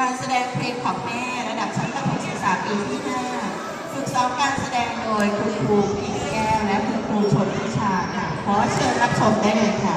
การแสดงเพลงของแม่ระดับชั้นประถมศึกษาปีที่ 5 ฝึกซ้อมการแสดงโดยคุณครูกิ่งแก้วและคุณครูชนวิชาค่ะ ขอเชิญรับชมได้เลยค่ะ